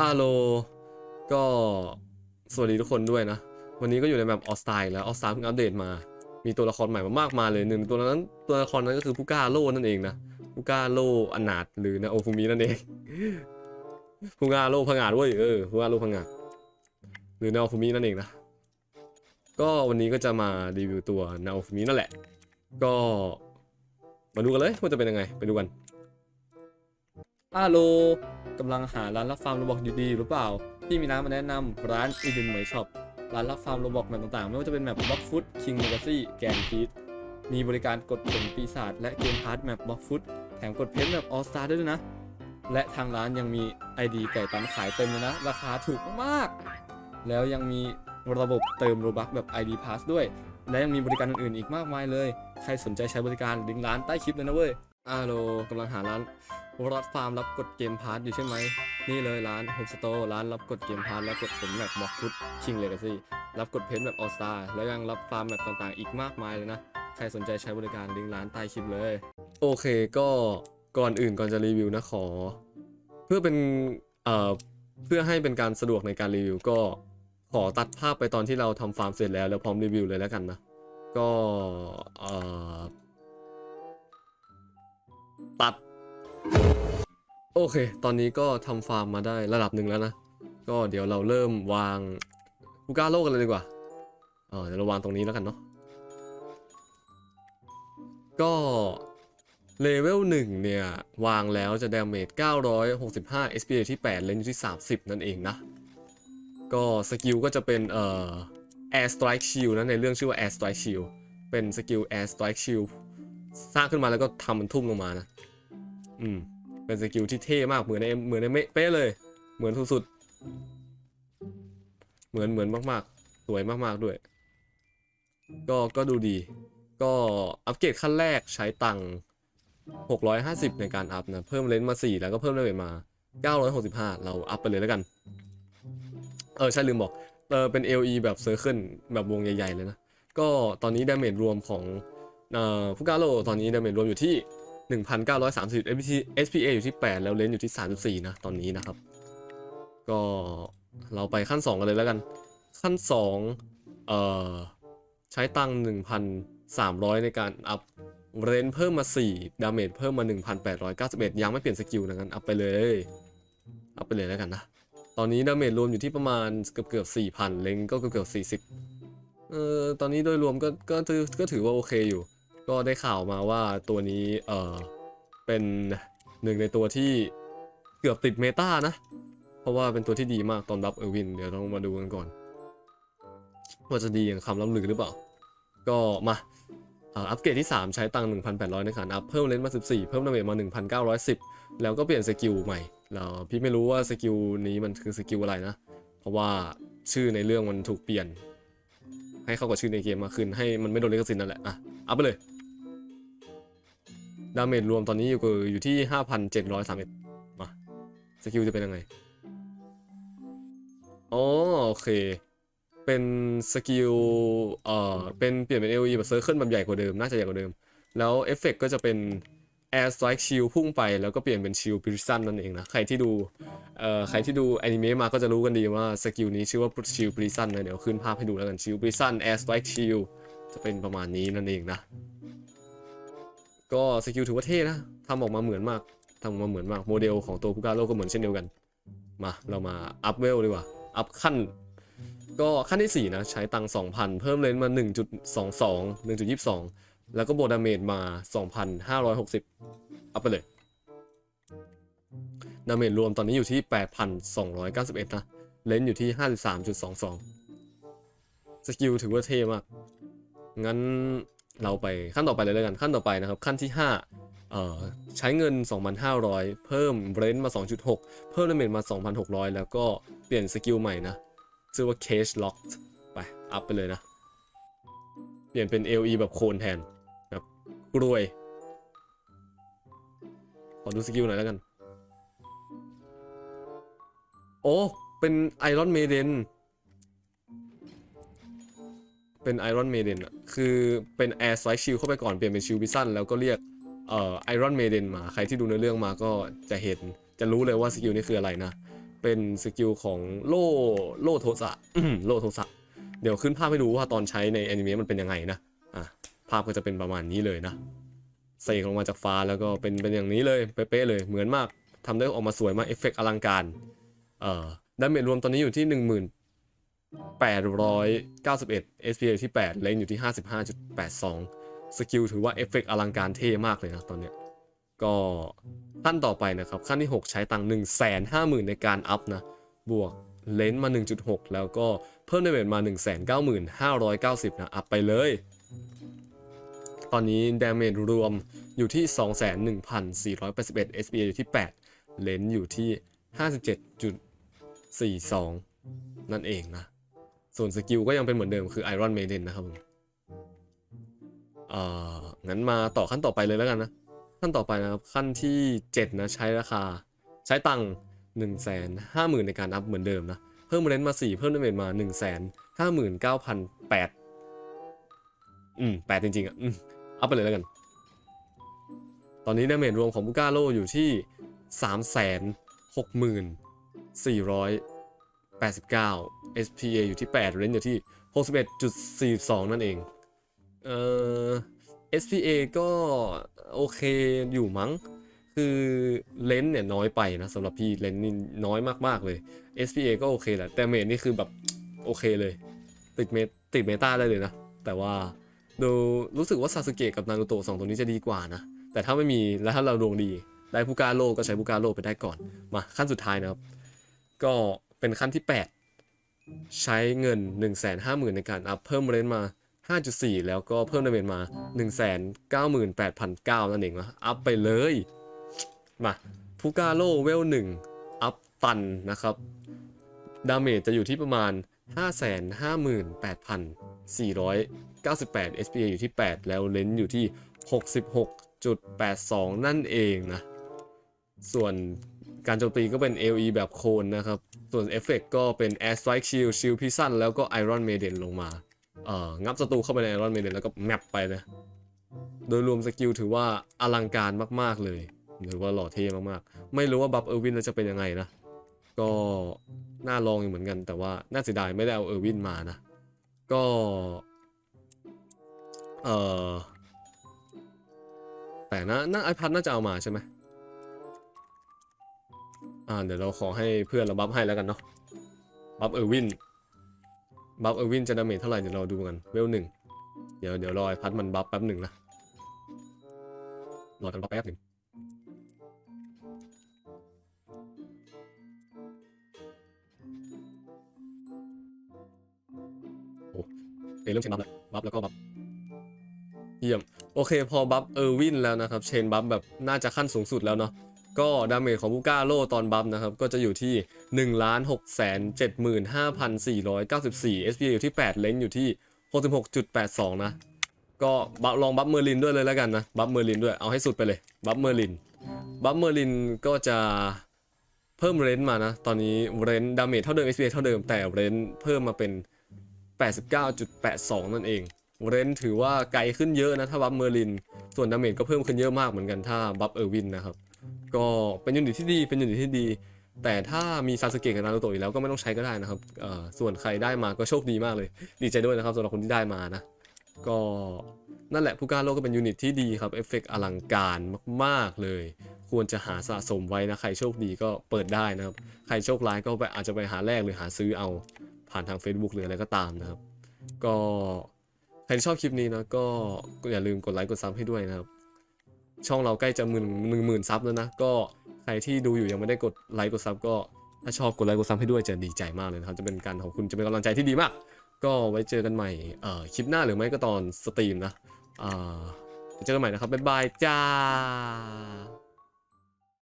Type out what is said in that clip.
อาโลก็สวัสดีทุกคนด้วยนะ วันนี้ก็อยู่ในแบบออสไตล์แล้วออสไตล์เพิ่งอัปเดตมา มีตัวละครใหม่มามากมายเลยหนึ่งตัวนั้นตัวละครนั้นก็คือผู้กล้าโลนั่นเองนะผู้กล้าโลอนาถหรือนาโอฟูมินั่นเองผู้กล้าโลพังอาจเว้ยเออผู้กล้าโลพังอาจหรือนาโอฟูมินั่นเองนะก็วันนี้ก็จะมารีวิวตัวนาโอฟูมินั่นแหละ ก็มาดูกันเลยว่าจะเป็นยังไงไปดูกันฮัลโล กำลังหาร้านรับฟาร์มโรบอกอยู่ดีหรือเปล่า ที่มีร้านมาแนะนำร้านอีเดนเหมยช็อปร้านรับฟาร์มโรบอกแบบต่างๆ ไม่ว่าจะเป็นแมปบล็อกฟุตคิงเลกาซี่แกนพีทมีบริการกดผลปีศาจและเกมพาร์ทแมปบล็อกฟุตแถมกดเพนท์แบบออสตาด้วยนะ และทางร้านยังมี ID ไก่ตันขายเต็มเลยนะ ราคาถูกมาก แล้วยังมีระบบเติมโรบักแบบ ID Pass ด้วย และยังมีบริการอื่นๆอีกมากมายเลย ใครสนใจใช้บริการลิงก์ร้านใต้คลิปเลยนะเว้ยอาโลกำลังหาร้าน รัดฟาร์มรับกดเกมพาร์ทอยู่ใช่ไหม นี่เลยร้านโฮมสโตร์ร้านรับกดเกมพาร์ทและกดผลแบบบล็อกฟุตคิงเลกาซี่รับกดเพนแบบออสตาแล้วยังรับฟาร์มแบบต่างๆ อีกมากมายเลยนะ ใครสนใจใช้บริการลิงก์ร้านใต้คลิปเลย โอเคก็ก่อนอื่นก่อนจะรีวิวนะขอ เพื่อเป็นเอ่อเพื่อให้เป็นการสะดวกในการรีวิวก็ขอตัดภาพไปตอนที่เราทำฟาร์มเสร็จแล้วแล้วพร้อมรีวิวเลยแล้วกันนะก็เอ่อตัด โอเค ตอนนี้ก็ทำฟาร์มมาได้ระดับหนึ่งแล้วนะ ก็เดี๋ยวเราเริ่มวางกูก้าโลกันเลยดีกว่าเออเดี๋ยวเราวางตรงนี้แล้วกันเนาะ ก็เลเวล1เนี่ย วางแล้วจะดาเมจ965 SPA ที่ 8 เลนอยู่ที่ 30 นั่นเองนะ ก็สกิลก็จะเป็นเอ่อ Air Strike Shield นะในเรื่องชื่อว่า Air Strike Shield เป็นสกิล Air Strike Shield สร้างขึ้นมาแล้วก็ทำมันทุ่มลงมานะ อืม เป็นสกิลที่เท่มากเหมือนในเหมือนในเมเป๊ะเลย เหมือนสุดๆเหมือนเหมือนมากๆ สวยมากๆด้วย ก็ก็ดูดี ก็อัปเกรดขั้นแรกใช้ตังค์650 ในการอัพนะ เพิ่มเลนส์มา 4 แล้วก็เพิ่มเลเวลมา 965 เราอัพไปเลยแล้วกัน เออ ใช่ลืมบอกเออเป็น LE แบบเซอร์เคิลแบบวงใหญ่ ๆ เลยนะ ก็ตอนนี้ดาเมจรวมของเอ่อฟุกาโลตอนนี้ดาเมจรวมอยู่ที่ 1,930 SPA SPA อยู่ที่ 8 แล้วเลนอยู่ที่ 34 นะ ตอนนี้นะครับ ก็เราไปขั้น 2 กันเลยแล้วกัน ขั้น 2 เอ่อ ใช้ตังค์1,300 ในการอัพเรนเพิ่มมา 4 ดาเมจเพิ่มมา 1,891 ยังไม่เปลี่ยนสกิลนะงั้นอัพไปเลย อัพไปเลยแล้วกันนะ ตอนนี้ดาเมจรวมอยู่ที่ประมาณเกือบเกือบ4,000 เลงก็เกือบเกือบ40 เอ่อ ตอนนี้โดยรวมก็ก็ถือก็ถือว่าโอเคอยู่ ก็ได้ข่าวมาว่าตัวนี้เออเป็นหนึ่งในตัวที่เกือบติดเมตานะ เพราะว่าเป็นตัวที่ดีมากตอนรับเออร์วิน เดี๋ยวต้องมาดูกันก่อน ว่าจะดีอย่างคำล้ำลือหรือเปล่า ก็มาอัปเกรดที่ 3 ใช้ตังค์1,800 ในการอัพเพิ่มเลนส์มา 14 เพิ่มดาเมจมา 1,910 แล้วก็เปลี่ยนสกิลใหม่แล้วพี่ไม่รู้ว่าสกิลนี้มันคือสกิลอะไรนะ เพราะว่าชื่อในเรื่องมันถูกเปลี่ยน ให้เข้ากับชื่อในเกมมากขึ้นให้มันไม่โดนลิขสิทธิ์นั่นแหละอะอัพไปเลย ดาเมจรวมตอนนี้อยู่คือยู่ที่5,731มเอ็ดมาสกิลจะเป็นยังไงอ๋อโอเค เป็นสกิลเอ่อเป็นเปลี่ยนเป็น AOE แบบเซอร์เคิลแบบใหญ่กว่าเดิม น่าจะใหญ่กว่าเดิม แล้วเอฟเฟกก็จะเป็น Air Strike Shield พุ่งไปแล้วก็เปลี่ยนเป็น Shield Prison นั่นเองนะ ใครที่ดูเอ่อใครที่ดูอนิเมะมาก็จะรู้กันดีว่าสกิลนี้ชื่อว่า Shield Prison นะเดี๋ยวขึ้นภาพให้ดูแล้วกัน Shield Prison Air Strike Shield จะเป็นประมาณนี้นั่นเองนะ ก็สกิลถือว่าเท่นะทำออกมาเหมือนมากทำออกมาเหมือนมากโมเดลของตัวคุกาโร่ก็เหมือนเช่นเดียวกัน มาเรามาอัพเวลดีกว่า อัพขั้น ก็ขั้นที่ 4 นะ ใช้ตังค์2,000 เพิ่มเลนส์มา 1.22 1.22 แล้วก็โบดาเมจมา 2,560 อัพไปเลยดาเมจรวมตอนนี้อยู่ที่ 8,291 นะ เลนส์อยู่ที่ 53.22 สกิลถือว่าเท่มาก งั้น เราไปขั้นต่อไปเลยแล้วกันขั้นต่อไปนะครับ ขั้นที่5เอ่อใช้เงิน 2,500 เพิ่มเบรนท์มา 2.6 เพิ่มดาเมจมา 2,600 แล้วก็เปลี่ยนสกิลใหม่นะชื่อว่า Cage Locked ไปอัพไปเลยนะ เปลี่ยนเป็น LE แบบโคนแทนแบบกรวย ขอดูสกิลหน่อยแล้วกัน โอ้ เป็น Iron Maiden ป็น Iron Maiden อะคือเป็น Air Strike Shield เข้าไปก่อนเปลี่ยนเป็น Shield Vision แล้วก็เรียกเอ่อ Iron Maiden มาใครที่ดูในเรื่องมาก็จะเห็นจะรู้เลยว่าสกิลนี้คืออะไรนะ เป็นสกิลของโล่โล่โทสะโล่โทสะเดี๋ยวขึ้นภาพให้ดูว่าตอนใช้ในแอนิเมะมันเป็นยังไงนะอะภาพก็จะเป็นประมาณนี้เลยนะเสกลงมาจากฟ้าแล้วก็เป็นเป็นอย่างนี้เลยเป๊ะเลยเหมือนมากทำได้ออกมาสวยมากเอฟเฟกต์อลังการเอ่อดาเมจรวมตอนนี้อยู่ที่ 891 SPA อยู่ที่ 8 เลนอยู่ที่ 55.82 สกิลถือว่าเอฟเฟกต์อลังการเท่มากเลยนะตอนเนี้ย ก็ขั้นต่อไปนะครับ ขั้นที่ 6 ใช้ตังค์150,000 ในการอัพนะ บวกเลนส์มา 1.6 แล้วก็เพิ่มดาเมจมา 190,590 นะ อัพไปเลย ตอนนี้ดาเมจรวมอยู่ที่ 21,481 SPA อยู่ที่ 8 เลนส์อยู่ที่ 57.42 นั่นเองนะ ส่วนสกิลก็ยังเป็นเหมือนเดิมคือ Iron Maiden นะครับผมอ่องั้นมาต่อขั้นต่อไปเลยแล้วกันนะ ขั้นต่อไปนะครับ ขั้นที่ 7 นะใช้ราคา ใช้ตังค์1 5 0 0 0 0ในการอัพเหมือนเดิมนะ เพิ่มเลนมา 4 เพิ่มดาเมจมา1 5 9 0 0 8อืม8จริง ๆ อะ อืม อัพไปเลยแล้วกัน ตอนนี้ดาเมจรวมของบุก้าโลอยู่ที่3 6 4 89 SPA อยู่ที่ 8 เรนอยู่ที่ 61.42 นั่นเอง เอ่อ SPA ก็โอเคอยู่มั้ง คือเลนส์เนี่ยน้อยไปนะสำหรับพี่เลนส์นี่น้อยมากๆเลย SPA ก็โอเคแหละ แต่เมจนี่คือแบบโอเคเลย ติดเมตติดเมตาได้เลยนะ แต่ว่าดูรู้สึกว่าซาสึเกะกับนารูโตะสองตัวนี้จะดีกว่านะ แต่ถ้าไม่มีแล้วถ้าเราดวงดี ได้ผู้กาโลก็ใช้ผู้กาโลไปได้ก่อน มาขั้นสุดท้ายนะครับ ก็ เป็นขั้นที่ 8 ใช้เงิน 1 5 0 0 0 0 ในการอัพเพิ่มเรนจ์มา 5.4 แล้วก็เพิ่มดาเมจมา 198,900นั่นเองนะอัพไปเลย มาพูกาโลเวล 1 อัพตันนะครับ ดาเมจจะอยู่ที่ประมาณ 558,498 SPA อยู่ที่ 8 แล้วเลนอยู่ที่ 66.82 นั่นเองนะ ส่วน การโจมตีก็เป็น AOE แบบโคนนะครับ ส่วนเอฟเฟกก็เป็น Air Strike Shield Shield Prison แล้วก็ Iron Maiden ลงมา เอ่อ งับศัตรูเข้าไปใน Iron Maiden แล้วก็แมปไปนะ โดยรวมสกิลถือว่าอลังการมาก ๆ เลยหรือว่าหล่อเท่มาก ๆ ไม่รู้ว่าบัฟเออร์วินแล้วจะเป็นยังไงนะ ก็น่าลองอยู่เหมือนกัน แต่ว่าน่าเสียดายไม่ได้เอาเออร์วินมานะ ก็ เอ่อ แต่นะน่าไอพัดน่าจะเอามาใช่ไหม อ่าเดี๋ยวเราขอให้เพื่อนเราบัฟให้แล้วกันเนาะบัฟเออร์วินบัฟเออร์วินจะดาเมจเท่าไหร่เดี๋ยวเราดูกันเวลหนึ่งเดี๋ยวเดี๋ยวรอไอพัดมันบัฟแป๊บหนึ่งนะรอกันบัฟแป๊บหนึ่งโอ้เอเริ่มเชนบัฟแล้วบัฟแล้วก็บัฟเยี่ยม โอเคพอบัฟเออร์วินแล้วนะครับ เชนบัฟแบบน่าจะขั้นสูงสุดแล้วเนาะ ก็ดาเมจของบูก้าโลตอนบัฟนะครับ ก็จะอยู่ที่ 1 6 7 5 4 9 4 SPA อยู่ที่ 8 เลนอยู่ที่ 66.82 นะ ก็บัฟลองบัฟเมอร์ลินด้วยเลยแล้วกันนะ บัฟเมอร์ลินด้วยเอาให้สุดไปเลย บัฟเมอร์ลิน บัฟเมอร์ลินก็จะเพิ่มเรนมานะ ตอนนี้เรนดาเมจเท่าเดิม SPA เท่าเดิมแต่เรนเพิ่มมาเป็น 89.82 นั่นเองเรนถือว่าไกลขึ้นเยอะนะ ถ้าบัฟเมอร์ลิน ส่วนดาเมจก็เพิ่มขึ้นเยอะมากเหมือนกันถ้าบัฟเออร์วินนะครับ ก็เป็นยูนิตที่ดีเป็นยูนิตที่ดี แต่ถ้ามีซาสเกะกับนารูโตะอยู่แล้วก็ไม่ต้องใช้ก็ได้นะครับส่วนใครได้มาก็โชคดีมากเลย ดีใจด้วยนะครับสำหรับคนที่ได้มานะก็นั่นแหละผู้กล้าโลกก็เป็นยูนิตที่ดีครับเอฟเฟกต์อลังการมากๆเลย ควรจะหาสะสมไว้นะ ใครโชคดีก็เปิดได้นะครับ ใครโชคร้ายก็ไปอาจจะไปหาแลกหรือหาซื้อเอาผ่านทาง Facebook หรืออะไรก็ตามนะครับ ก็ใครชอบคลิปนี้นะก็อย่าลืมกดไลค์กดซับให้ด้วยนะครับ ช่องเราใกล้จะหมื่นหนึ่งหมื่นซับแล้วนะ ก็ใครที่ดูอยู่ยังไม่ได้กดไลค์กดซับก็ถ้าชอบกดไลค์กดซับให้ด้วยจะดีใจมากเลยนะครับ จะเป็นการขอบคุณจะเป็นกำลังใจที่ดีมาก ก็ไว้เจอกันใหม่เอ่อคลิปหน้าหรือไม่ก็ตอนสตรีมนะอ่าเจอกันใหม่นะครับบ๊ายบายจ้า